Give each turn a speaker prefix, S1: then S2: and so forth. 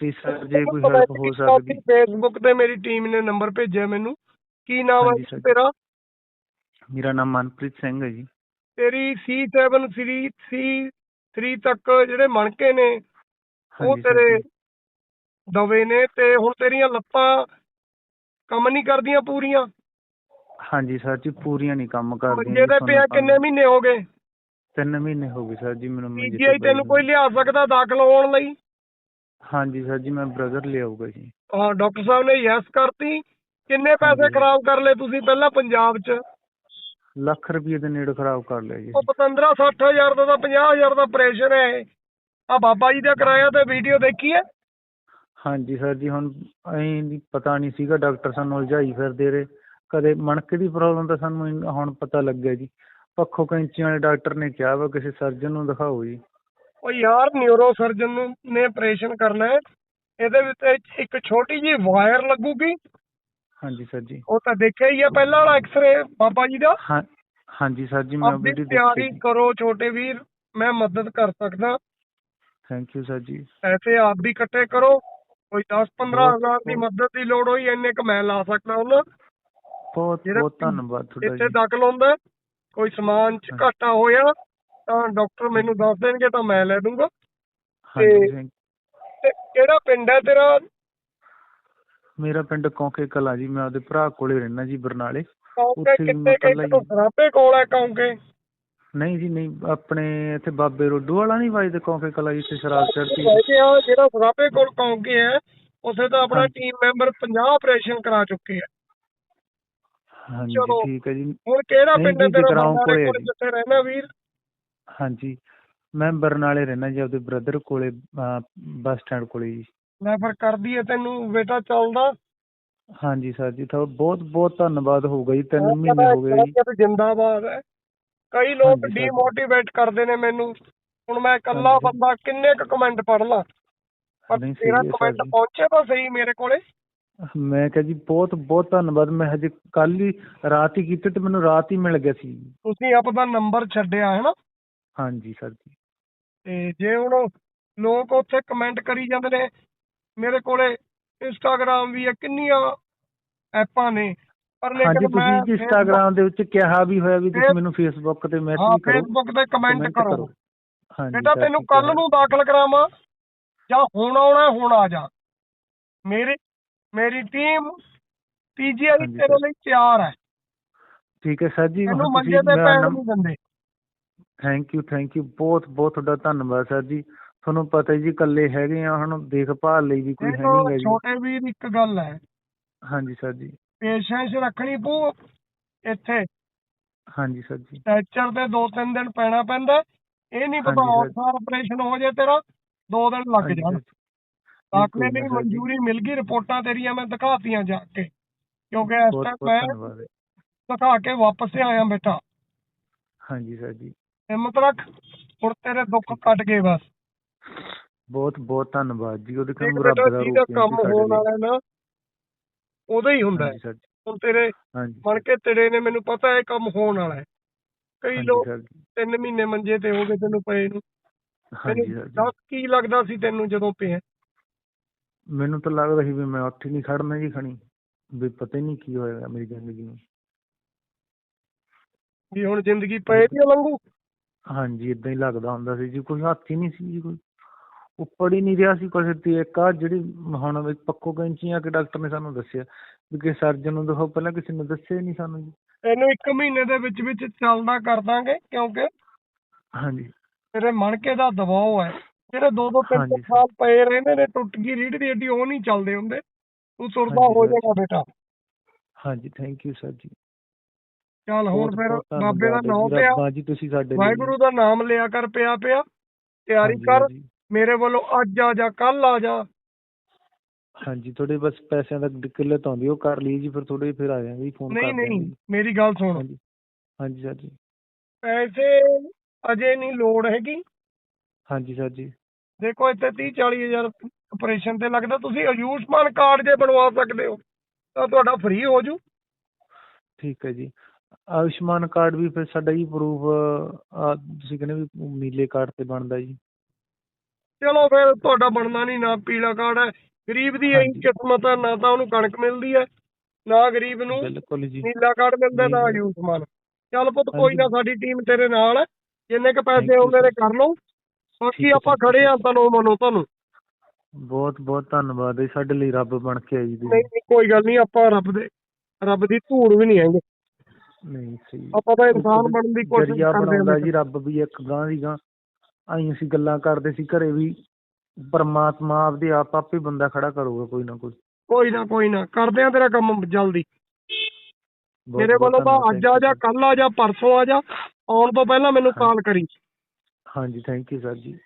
S1: Please sir ਜੇ ਕੋਈ help ਹੋ ਸਕਦੀ।
S2: ਫੇਸਬੁੱਕ ਤੇ ਮੇਰੀ ਟੀਮ ਨੇ ਨੰਬਰ ਭੇਜਿਆ ਮੈਨੂੰ। ਕੀ ਨਾਮ
S1: ਹਾਂਜੀ
S2: ਹੈ
S1: sir।
S2: ਤੇਰਾ?
S1: ਮੇਰਾ ਨਾਮ ਮਨਪ੍ਰੀਤ ਸਿੰਘ ਹੈ ਜੀ।
S2: ਤੇਰੀ C7 3 C3 ਤੱਕ ਜਿਹੜੇ ਮਣਕੇ ਨੇ ਉਹ
S1: ਹਾਂਜੀ sir
S2: ਤੇਰੇ
S1: ਜੀ।
S2: ਦਵੇ ਨੇ ਤੇ ਹੁਣ ਤੇਰੀਆਂ ਲੱਤਾਂ ਕੰਮ ਨਹੀਂ ਕਰਦੀਆਂ ਪੂਰੀਆਂ?
S1: ਹਾਂਜੀ ਸਰ ਜੀ ਪੂਰੀਆਂ ਨਹੀਂ ਕੰਮ ਕਰਦੀਆਂ
S2: ਮੰਜੇ
S1: ਜੀ,
S2: ਤੇ ਪਿਆ ਕਿੰਨੇ ਮਹੀਨੇ ਹੋ ਗਏ?
S1: ਤਿੰਨ ਮਹੀਨੇ ਹੋ ਗਏ ਸਰ ਜੀ ਮੈਨੂੰ ਮੰਜੇ ਤੇ
S2: ਪੀਜੀਆਈ
S1: ਪਏ
S2: ਤੈਨੂੰ
S1: ਨੂੰ।
S2: ਕੋਈ ਲਿਆ ਸਕਦਾ ਦਾਖਲ ਹੋਣ ਲਈ?
S1: ਹਾਂਜੀ ਸਰ ਜੀ ਮੈਂ ਬ੍ਰਦਰ ਲਿਆਊਗਾ ਜੀ।
S2: ਹਾਂ ਡਾਕਟਰ ਸਾਹਿਬ ਨੇ ਯੈਸ ਕਰਤੀ। ਕਿੰਨੇ ਪੈਸੇ
S1: ਹਾਂਜੀ।
S2: ਖਰਾਬ ਕਰ ਲਏ ਤੁਸੀਂ ਪਹਿਲਾਂ ਪੰਜਾਬ 'ਚ?
S1: ਲੱਖ ਰੁਪਏ ਦੇ ਨੇੜੇ ਖਰਾਬ ਕਰ ਲਿਆ ਜੀ।
S2: ਉਹ 15 60000 ਦਾ ਤਾਂ 50000 ਦਾ ਆਪਰੇਸ਼ਨ ਹੈ ਆ ਬਾਬਾ ਜੀ ਦਾ ਕਰਾਇਆ ਤੇ ਵੀਡੀਓ ਦੇਖੀ ਹੈ?
S1: ਹਾਂਜੀ ਸਰ ਜੀ ਹੁਣ ਐਂ ਨੀ ਪਤਾ ਨਹੀਂ ਸੀਗਾ ਡਾਕਟਰ ਸਾਨੂੰ ਉਲਝਾਈ ਫਿਰਦੇ ਰਹੇ। ਕਦੇ ਮਣਕੇ ਦੀ ਪ੍ਰੋਬਲਮ ਤਾਂ ਸਾਨੂੰ ਇਨ- ਹੁਣ ਪਤਾ ਲੱਗਿਆ ਜੀ। ਪੱਖੋਂ ਕੈਂਚੀ ਵਾਲੇ ਡਾਕਟਰ ਨੇ ਕਿਹਾ ਵਾ ਕਿਸੇ ਸਰਜਨ ਨੂੰ ਦਿਖਾਓ ਜੀ।
S2: ਉਹ ਯਾਰ ਨਿਊਰੋ ਸਰਜਨ ਨੂੰ ਆਪਰੇਸ਼ਨ ਕਰਨਾ ਹੈ। ਇਹਦੇ ਵਿੱਚ ਇੱਕ- ਛੋਟੀ ਜਿਹੀ ਵਾਇਰ ਲੱਗੂਗੀ।
S1: ਹਾਂਜੀ ਸਰ ਜੀ।
S2: ਉਹ ਤਾਂ ਦੇਖਿਆ ਹੀ ਹੈ ਪਹਿਲਾਂ ਵਾਲਾ ਐਕਸ-ਰੇ ਬਾਬਾ ਜੀ ਦਾ।
S1: ਹਾਂ ਹਾਂਜੀ ਸਰ ਜੀ ਮੈਂ ਵੀਡੀਓ
S2: ਤਿਆਰੀ
S1: ਦੇਖੀ
S2: ਕਰੋ ਛੋਟੇ ਵੀਰ ਮੈਂ ਮਦਦ ਕਰ ਸਕਦਾ।
S1: ਥੈਂਕ ਯੂ ਸਰ ਜੀ।
S2: ਪੈਸੇ ਆਪ ਵੀ ਇਕੱਠੇ ਕਰੋ। ਕੋਈ 10-15
S1: ਬਹੁਤ-
S2: ਹਜ਼ਾਰ ਦੀ ਮਦਦ ਦੀ ਲੋੜ ਹੋਈ ਇੰਨੇ ਕ ਮੈਂ ਲਾ ਸਕਦਾ ਉਹਨਾਂ
S1: ਬਹੁਤ ਬਹੁਤ ਧੰਨਵਾਦ ਤੁਹਾਡਾ
S2: ਇੱਥੇ
S1: ਜੀ।
S2: ਦਾਖਲ ਹੁੰਦਾ ਕੋਈ ਸਮਾਨ ਚ। ਘਾਟਾ ਹੋਇਆ ਤਾਂ ਡਾਕਟਰ ਮੈਨੂੰ ਦੱਸ ਦੇਣਗੇ ਤਾਂ ਮੈਂ ਲੈ ਦੂੰਗਾ
S1: ਹਾਂਜੀ
S2: ਤੇ- ਤੇ ਕਿਹੜਾ ਪਿੰਡ ਹੈ ਤੇਰਾ?
S1: ਮੇਰਾ ਪਿੰਡ ਕੌਂਕੇ ਕਲਾਂ ਜੀ ਮੈਂ ਆਪਦੇ ਭਰਾ ਕੋਲੇ ਰਹਿਣਾ ਜੀ ਬਰਨਾਲੇ।
S2: ਕੌਂਕੇ ਕਿੱਥੇ
S1: ਇਕੱਲਾ
S2: ਕਿ
S1: ਹੀ-
S2: ਸਰਾਪੇ ਕੋਲ ਹੈ ਕੌਂਕੇ?
S1: ਨਹੀਂ ਜੀ ਨਹੀਂ ਆਪਣੇ ਇੱਥੇ ਬਾਬੇ ਰੋਡੂ ਵਾਲਾ ਨਹੀਂ ਵੱਜਦੇ ਕੌਂਕੇ ਕਲਾਂ ਜਿੱਥੇ ਸ਼ਰਾਬ ਚੜ੍ਹਦੀ
S2: ਹੈਗੇ ਆ ਜਿਹੜਾ ਸਰਾਪੇ ਕੋਲ ਕੌਂਕੇ ਹੈ ਉੱਥੇ ਤਾਂ ਆਪਣਾ। ਟੀਮ ਮੈਂਬਰ 50 ਆਪਰੇਸ਼ਨ ਕਰਾ ਚੁੱਕੇ ਆ।
S1: ਹਾਂਜੀ। ਠੀਕ ਹੈ ਜੀ।
S2: ਹੁਣ ਕਿਹੜਾ ਪਿੰਡ ਹੈ
S1: ਜੀ,
S2: ਤੇਰਾ ਬਰਨਾਲੇ
S1: ਕੋਲੇ ਹੈ ਜੀ।
S2: ਜਿੱਥੇ ਰਹਿਣਾ ਵੀਰ?
S1: ਹਾਂਜੀ। ਮੈਂ ਬਰਨਾਲੇ ਰਹਿਣਾ ਜੀ ਆਪਦੇ ਬ੍ਰਦਰ ਕੋਲੇ ਅਹ, ਬੱਸ ਸਟੈਂਡ ਕੋਲੇ ਜੀ।
S2: ਮੈਂ ਫਿਰ ਕਰਦੀ ਹੈ ਤੈਨੂੰ ਬੇਟਾ ਚੱਲਦਾ।
S1: ਹਾਂਜੀ ਸਰ ਜੀ ਤੁਹਾਡਾ ਬਹੁਤ ਬਹੁਤ ਧੰਨਵਾਦ ਹੋਊਗਾ ਜੀ ਤਿੰਨ ਮਹੀਨੇ ਹੋ ਗਏ ਜੀ।
S2: ਜਿੰਦਾਬਾਦ ਹੈ। ਕਈ ਲੋਕ
S1: ਹਾਂਜੀ।
S2: ਡੀਮੋਟੀਵੇਟ ਕਰਦੇ ਨੇ ਮੈਨੂੰ। ਹੁਣ ਮੈਂ ਇਕੱਲਾ
S1: ਹਾਂਜੀ।
S2: ਬੰਦਾ ਕਿੰਨੇ ਕੁ ਕਮੈਂਟ ਪੜ੍ਹ ਲਾਂ? ਪਰ
S1: ਨਹੀਂ ਸਹੀ
S2: ਤੇਰਾ
S1: ਹੈ
S2: ਕਮੈਂਟ
S1: ਜੀ।
S2: ਪਹੁੰਚੇ ਤਾਂ ਸਹੀ ਮੇਰੇ ਕੋਲੇ।
S1: ਮੈਂ ਕਿਹਾ ਜੀ ਬਹੁਤ ਬਹੁਤ ਧੰਨਵਾਦ। ਮੈਂ ਹਜੇ ਕੱਲ ਹੀ ਰਾਤ ਹੀ ਕੀਤੇ ਤੇ ਮੈਨੂੰ ਰਾਤ ਹੀ ਮਿਲ ਗਿਆ ਸੀ।
S2: ਤੁਸੀਂ ਆਪਦਾ ਨੰਬਰ ਛੱਡਿਆ ਹੈ ਨਾ।
S1: ਹਾਂਜੀ ਸਰ ਜੀ।
S2: ਤੇ ਜੇ ਹੁਣ ਲੋਕ ਉੱਥੇ ਕਮੈਂਟ ਕਰੀ ਜਾਂਦੇ ਨੇ ਮੇਰੇ ਕੋਲੇ ਇੰਸਟਾਗ੍ਰਾਮ ਵੀ ਹੈ ਕਿੰਨੀਆਂ ਐਪਾਂ ਨੇ। ਪਰ
S1: ਹਾਂਜੀ
S2: ਲੇਕਿਨ ਮੈਂ
S1: ਤੁਸੀਂ ਜੀ ਇੰਸਟਾਗ੍ਰਾਮ ਦੇ ਵਿੱਚ ਕਿਹਾ ਵੀ ਹੋਇਆ ਵੀ ਤੁਸੀਂ
S2: ਫੇਸ-
S1: ਮੈਨੂੰ ਫੇਸਬੁੱਕ ਤੇ
S2: ਹਾਂ
S1: ਮੈਸੇਜ ਕਰੋ
S2: ਫੇਸਬੁੱਕ ਤੇ ਕਮੈਂਟ
S1: comment
S2: ਕਰੋ।
S1: ਹਾਂਜੀ
S2: ਬੇਟਾ ਤੈਨੂੰ
S1: ਠੀਕ ਹੈ
S2: ਕੱਲ ਨੂੰ ਦਾਖਲ ਕਰਾਵਾਂ ਜਾਂ ਹੁਣ ਆਉਣਾ ਹੈ, ਹੁਣ ਆ ਜਾ। ਮੇਰੀ ਮੇਰੀ ਟੀਮ ਪੀਜੀਆਈ
S1: ਹਾਂਜੀ
S2: ਤੇਰੇ
S1: sir।
S2: ਲਈ ਤਿਆਰ ਹੈ।
S1: ਠੀਕ ਹੈ ਸਰ ਜੀ
S2: ਤੈਨੂੰ
S1: ਹੁਣ
S2: ਮੰਜੇ
S1: ਤੁਸੀਂ
S2: ਤੇ ਪੈਣ ਨਹੀਂ ਦਿੰਦੇ।
S1: ਥੈਂਕ ਯੂ ਥੈਂਕ ਯੂ ਬਹੁਤ ਬਹੁਤ ਤੁਹਾਡਾ ਧੰਨਵਾਦ ਸਰ ਜੀ। ਤੁਹਾਨੂੰ ਪਤਾ ਹੀ ਜੀ ਇਕੱਲੇ ਹੈਗੇ ਆ ਹੁਣ ਦੇਖਭਾਲ ਲਈ ਵੀ ਕੋਈ ਹੈ
S2: ਦੇਖੋ
S1: ਨਹੀਂਗਾ ਜੀ।
S2: ਛੋਟੇ ਵੀਰ ਇੱਕ ਗੱਲ ਹੈ।
S1: ਹਾਂਜੀ ਸਰ ਜੀ।
S2: ਪੇਸ਼ੈਂਸ ਰੱਖਣੀ ਪਊ ਇੱਥੇ।
S1: ਹਾਂਜੀ ਸਰ ਜੀ।
S2: ਸਟ੍ਰੈਚਰ ਤੇ ਦੋ ਤਿੰਨ ਦਿਨ ਪੈਣਾ ਪੈਂਦਾ। ਇਹ ਨਹੀਂ ਪਤਾ। ਹੌਸਲਾ ਆਪਰੇਸ਼ਨ ਹੋ ਜੇ ਤੇਰਾ ਦੋ ਦਿਨ ਲੱਗ ਜਾਣ।
S1: sir ਜੀ।
S2: ਮਨਜ਼ੂਰੀ ਮਿਲ ਗਈ ਰਿਪੋਰਟਾਂ ਤੇਰੀਆਂ ਮੈਂ ਦਿਖਾਤੀਆਂ ਜਾ ਕੇ। ਕਿਉਂਕਿ ਇਸ ਟਾਈਮ ਮੈਂ। ਦਿਖਾ ਕੇ ਵਾਪਸ ਆਇਆ ਬੇਟਾ।
S1: ਹਾਂਜੀ ਸਰ ਜੀ।
S2: ਹਿੰਮਤ ਰੱਖ ਹੁਣ ਤੇਰੇ ਦੁੱਖ ਕੱਟ ਗਏ ਬਸ।
S1: ਬਹੁਤ ਬਹੁਤ ਧੰਨਵਾਦ ਜੀ। ਉਹਦੇ ਕੰਮ ਰੱਬ ਦਾ ਰੂਪ
S2: ਕੰਮ
S1: ਸਾਡੇ
S2: ਹੋਣ। ਵਾਲਾ ਹੈ ਨਾ ਉਹਦਾ ਹੀ ਹੁੰਦਾ ਹੈ। ਹੁਣ ਤੇਰੇ ਬਣ ਕੇ ਤੇਰੇ ਨੇ ਮੈਨੂੰ ਪਤਾ ਹੈ ਕੰਮ ਹੋਣ ਵਾਲਾ ਹੈ। ਕਈ ਲੋਕ
S1: ਸਰ। ਜੀ
S2: ਤਿੰਨ ਮਹੀਨੇ ਮੰਜੇ ਤੇ ਹੋ ਗਏ ਤੈਨੂੰ ਪਏ ਨੂੰ।
S1: ਹਾਂਜੀ
S2: ਦੱਸ ਕੀ ਲੱਗਦਾ ਸੀ ਤੈਨੂੰ ਜਦੋਂ ਪਿਆ?
S1: ਮੈਨੂੰ ਤਾਂ ਲੱਗਦਾ ਸੀ ਵੀ ਮੈਂ ਉੱਠ ਹੀ ਨਹੀਂ ਖੜਨਾ ਜੀ ਖਣੀ। ਵੀ ਪਤਾ ਹੀ ਨਹੀਂ ਕੀ ਹੋਏਗਾ ਮੇਰੀ ਜ਼ਿੰਦਗੀ ਨੂੰ।
S2: ਵੀ ਹੁਣ ਜ਼ਿੰਦਗੀ ਪਏ ਦੀ ਲੰਘੂ
S1: ਹਾਂਜੀ ਇਦਾਂ ਹੀ ਲੱਗਦਾ ਹੁੰਦਾ ਸੀ ਜੀ ਕੋਈ ਹੱਥ ਹੀ ਨਹੀਂ ਸੀ ਜੀ ਕੋਈ। ਉੱਪਰ ਹੀ ਨਹੀਂ ਰਿਹਾ ਸੀ ਕੁਛ ਤੇ ਇੱਕ ਆ ਜਿਹੜੀ ਹੁਣ ਪੱਕੋ ਕੈਂਚੀਆਂ ਕਿ ਡਾਕਟਰ ਨੇ ਸਾਨੂੰ ਦੱਸਿਆ ਵੀ ਕਿ ਸਰਜਨ ਨੂੰ ਦਿਖਾਓ ਪਹਿਲਾਂ ਕਿਸੇ ਨੇ ਦੱਸਿਆ ਹੀ ਨਹੀਂ ਸਾਨੂੰ ਜੀ।
S2: ਤੈਨੂੰ ਇੱਕ ਮਹੀਨੇ ਦੇ ਵਿੱਚ ਵਿੱਚ ਚੱਲਦਾ ਕਰ ਦਾਂਗੇ ਕਿਉਂਕਿ
S1: ਹਾਂਜੀ।
S2: ਤੇਰੇ ਮਣਕੇ ਦਾ ਦਬਾਅ ਹੈ। ਜਿਹੜੇ ਦੋ ਦੋ ਤਿੰਨ ਤਿੰਨ ਸਾਲ ਪਏ ਰਹਿੰਦੇ ਨੇ ਟੁੱਟ ਗਈ ਰੀੜ ਦੀ ਹੱਡੀ ਉਹ ਨਹੀਂ ਚੱਲਦੇ ਹੁੰਦੇ। ਤੂੰ
S1: ਹਾਂਜੀ
S2: ਹੋ। ਜਾਏਗਾ ਬੇਟਾ।
S1: ਹਾਂਜੀ ਥੈਂਕ ਯੂ ਸਰ ਜੀ।
S2: ਚੱਲ ਹੁਣ
S1: ਬਹੁਤ-
S2: ਫਿਰ
S1: ਬਹੁਤ
S2: ਬਾਬੇ ਦਾ ਨਾਮ ਪਿਆ।
S1: ਰੱਬਾ ਜੀ ਤੁਸੀਂ ਸਾਡੇ ਲਈ
S2: ਵਾਹਿਗੁਰੂ ਦਾ ਨਾਮ ਲਿਆ ਕਰ ਪਿਆ ਪਿਆ। ਤਿਆਰੀ
S1: ਹਾਂਜੀ,
S2: ਕਰ
S1: ਹਾਂਜੀ।
S2: ਮੇਰੇ ਵੱਲੋਂ ਅੱਜ ਆ ਜਾ ਕੱਲ ਆ ਜਾ।
S1: ਹਾਂਜੀ ਥੋੜੇ ਬਸ ਪੈਸਿਆਂ ਦਾ ਕਿੱਲਤ ਆਉਂਦੀ ਉਹ ਕਰ ਲਈ ਜੀ ਫਿਰ ਥੋੜੇ ਫਿਰ ਆ ਜਾਵਾਂਗੇ ਜੀ ਫੋਨ ਕਰ
S2: ਨਹੀਂ ਨਹੀਂ
S1: ਦਿਆਂਗੇ।
S2: ਮੇਰੀ ਗੱਲ ਸੁਣ।
S1: ਹਾਂਜੀ ਹਾਂਜੀ ਸਰ ਜੀ।
S2: ਪੈਸੇ ਅਜੇ ਨਹੀਂ ਲੋੜ ਹੈਗੀ।
S1: ਹਾਂਜੀ ਸਰ ਜੀ।
S2: ਦੇਖੋ ਇੱਥੇ 30 40 ਹਜ਼ਾਰ ਆਪਰੇਸ਼ਨ ਤੇ ਲੱਗਦਾ ਤੁਸੀਂ ਆਯੁਸ਼ਮਾਨ ਕਾਰਡ ਜੇ ਬਣਵਾ ਸਕਦੇ ਹੋ ਤਾਂ ਤੁਹਾਡਾ ਫ੍ਰੀ ਹੋ ਜੂ।
S1: ਠੀਕ ਹੈ ਜੀ। ਆਯੁਸ਼ਮਾਨ ਕਾਰਡ ਵੀ ਫਿਰ ਸਾਡਾ ਜੀ ਪ੍ਰੂਫ ਤੁਸੀਂ ਕਹਿੰਦੇ ਵੀ ਨੀਲੇ ਕਾਰਡ ਤੇ ਬਣਦਾ ਜੀ
S2: ਚਲੋ ਫਿਰ ਤੁਹਾਡਾ ਬਣਨਾ ਨਹੀਂ ਨਾ ਪੀਲਾ ਕਾਰਡ ਹੈ ਗਰੀਬ ਦੀ
S1: ਹਾਂਜੀ।
S2: ਕਿਸਮਤ ਹੈ ਨਾ ਤਾਂ ਉਹਨੂੰ ਕਣਕ ਮਿਲਦੀ ਹੈ ਨਾ ਗਰੀਬ ਨੂੰ
S1: ਬਿਲਕੁਲ ਜੀ
S2: ਨੀਲਾ ਕਾਰਡ ਮਿਲਦਾ ਨਾ। ਆਯੁਸ਼ਮਾਨ ਚੱਲ ਪੁੱਤ ਕੋਈ ਨਾ। ਸਾਡੀ ਟੀਮ ਤੇਰੇ ਨਾਲ ਹੈ ਜਿੰਨੇ ਕ ਪੈਸੇ ਆਉਂਦੇ ਨੇ. ਕਰ ਲਓ ਬਾਕੀ ਆਪਾਂ. ਖੜੇ ਆ ਤਨੋ ਮਨੋ ਤੁਹਾਨੂੰ
S1: ਬਹੁਤ ਬਹੁਤ ਧੰਨਵਾਦ ਜੀ, ਸਾਡੇ ਲਈ ਰੱਬ ਬਣ ਕੇ ਆਈ ਜੀ
S2: ਨਹੀਂ ਨਹੀਂ ਕੋਈ ਗੱਲ ਨਹੀਂ ਆਪਾਂ ਰੱਬ ਦੇ ਰੱਬ ਦੀ ਧੂੜ ਵੀ ਨਹੀਂ ਹੈਗੇ
S1: ਨਹੀਂ ਸਹੀ
S2: ਆਪਾਂ ਤਾਂ ਇਨਸਾਨ ਬਣਨ ਦੀ ਕੋਸ਼ਿਸ਼
S1: ਜਰੀਆ
S2: ਕਰਦੇ
S1: ਬਣਾਉਂਦਾ
S2: ਹਾਂ
S1: ਜੀ ਰੱਬ ਵੀ ਇੱਕ ਗਾਂ ਦੀ ਗਾਂ। ਆਈ ਅਸੀਂ ਗੱਲਾਂ ਕਰਦੇ ਸੀ ਘਰੇ ਵੀ ਪਰਮਾਤਮਾ ਆਪਦੇ ਆਪ ਆਪੇ ਬੰਦਾ ਖੜਾ ਕਰੂਗਾ ਕੋਈ ਨਾ ਕੋਈ।
S2: ਕੋਈ ਨਾ ਕੋਈ ਨਾ ਕਰਦੇ ਆ ਤੇਰਾ ਕੰਮ ਜਲਦੀ। ਮੇਰੇ ਵੱਲੋਂ ਤਾਂ ਅੱਜ ਆ ਜਾ. ਕੱਲ ਆ ਜਾ ਪਰਸੋਂ ਆ ਜਾ। ਆਉਣ ਤੋਂ ਪਹਿਲਾਂ ਮੈਨੂੰ ਕਾਲ ਕਰੀ।
S1: ਹਾਂਜੀ ਥੈਂਕ ਯੂ ਸਰ ਜੀ।